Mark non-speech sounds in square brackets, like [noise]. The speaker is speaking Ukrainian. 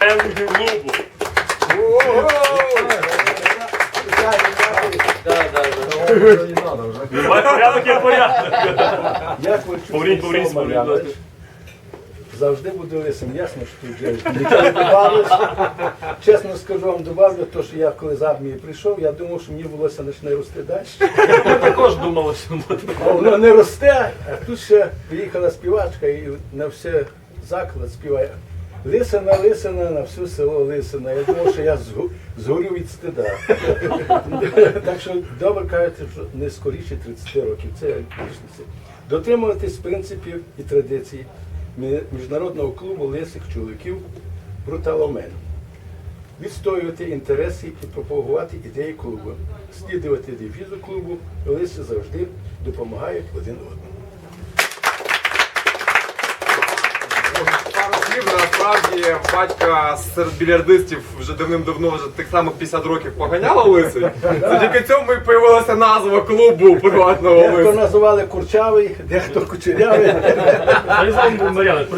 клубу. Порядок є порядок. Я хочу. Завжди буду лисим, ясно, що тут вже нічого не. Чесно скажу вам, добавлю, то, що я коли з армії прийшов, я думав, що мені волосся почне рости далі. Ми також думали, що буде. А воно не росте, а тут ще приїхала співачка і на все заклад співає. Лисина, лисина, на все село лисина. Я думав, що я згорю від стида. [laughs] так що добре кажете, що не скоріше 30 років. Це дійсності. Дотримуватись принципів і традицій міжнародного клубу лисих чоловіків бруталомен. Відстоювати інтереси і пропагувати ідеї клубу, слідувати девізу клубу, лиси завжди допомагають один одному. Насправді батька серед більярдистів вже давним-давно вже тих самих 50 років поганяла лисий. Завдяки цьому і появилася назва клубу приватного Дехто називали курчавий, дехто кучерявий.